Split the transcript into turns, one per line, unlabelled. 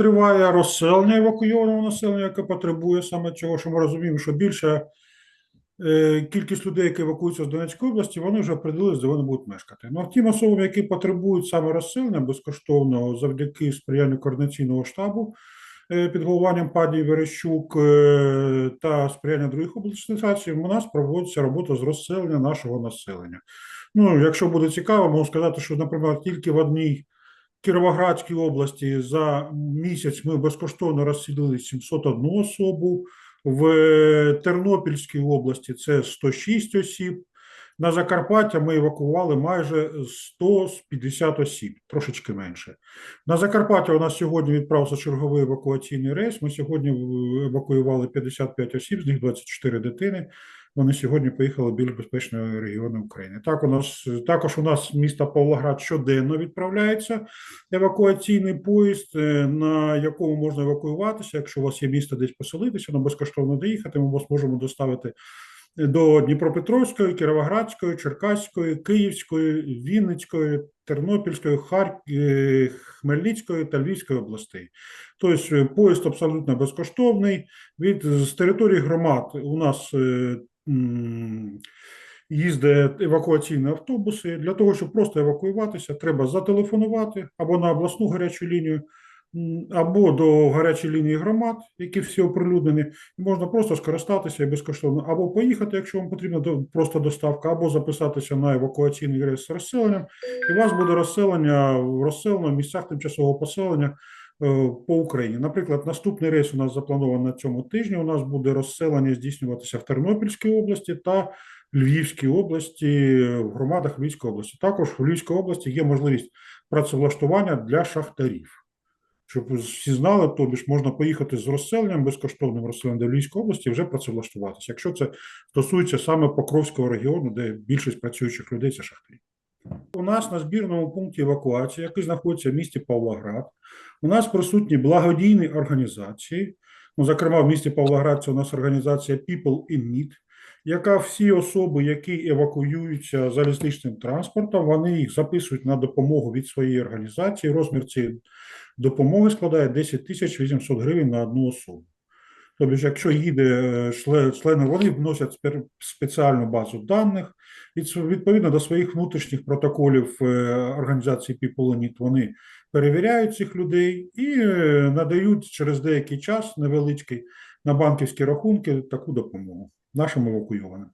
триває розселення евакуйованого населення, яке потребує саме цього, що ми розуміємо, що більша е, кількість людей, які евакуюються з Донецької області, вони вже определились, де вони будуть мешкати. Ну, а тим особам, які потребують саме розселення безкоштовного завдяки сприянню координаційного штабу е, під головуванням пані Верещук е, та сприяння других областей, у нас проводиться робота з розселення нашого населення. Ну, якщо буде цікаво, можу сказати, що, наприклад, тільки в одній Кіровоградській області за місяць ми безкоштовно розселили 701 особу, в Тернопільській області це 106 осіб. На Закарпаття ми евакували майже 150 осіб, трошечки менше. На Закарпаття у нас сьогодні відправився черговий евакуаційний рейс. Ми сьогодні евакуювали 55 осіб, з них 24 дитини. Вони сьогодні поїхали більш безпечні регіони України. Так, у нас також у нас міста Павлоград щоденно відправляється евакуаційний поїзд, е, на якому можна евакуюватися. Якщо у вас є місто десь поселитися, на безкоштовно доїхати, ми вас можемо доставити до Дніпропетровської, Кіровоградської, Черкаської, Київської, Вінницької, Тернопільської, Харк- е, Хмельницької та Львівської областей. Тобто е, поїзд абсолютно безкоштовний. Від з території громад у нас м, їздять евакуаційні автобуси. Для того, щоб просто евакуюватися, треба зателефонувати або на обласну гарячу лінію, або до гарячої лінії громад, які всі оприлюднені. І можна просто скористатися і безкоштовно, або поїхати, якщо вам потрібна просто доставка, або записатися на евакуаційний рейс з розселенням, і у вас буде розселення розселено в місцях тимчасового поселення по Україні. Наприклад, наступний рейс у нас запланований на цьому тижні. У нас буде розселення здійснюватися в Тернопільській області та Львівській області, в громадах Львівської області. Також в Львівській області є можливість працевлаштування для шахтарів. Щоб всі знали, тобі ж можна поїхати з розселенням, безкоштовним розселенням до Львівської області і вже працевлаштуватися, якщо це стосується саме Покровського регіону, де більшість працюючих людей це шахтарі. У нас на збірному пункті евакуації, який знаходиться в місті Павлоград, у нас присутні благодійні організації. Ну, зокрема, в місті Павлоград це у нас організація People in Need, яка всі особи, які евакуюються залізничним транспортом, вони їх записують на допомогу від своєї організації. Розмір цієї допомоги складає 10 тисяч 800 гривень на одну особу. Тобто, якщо їде е, члени, вони вносять спеціальну базу даних, і відповідно до своїх внутрішніх протоколів е, організації People Need, вони перевіряють цих людей і е, надають через деякий час невеличкий на банківські рахунки таку допомогу нашим евакуйованим.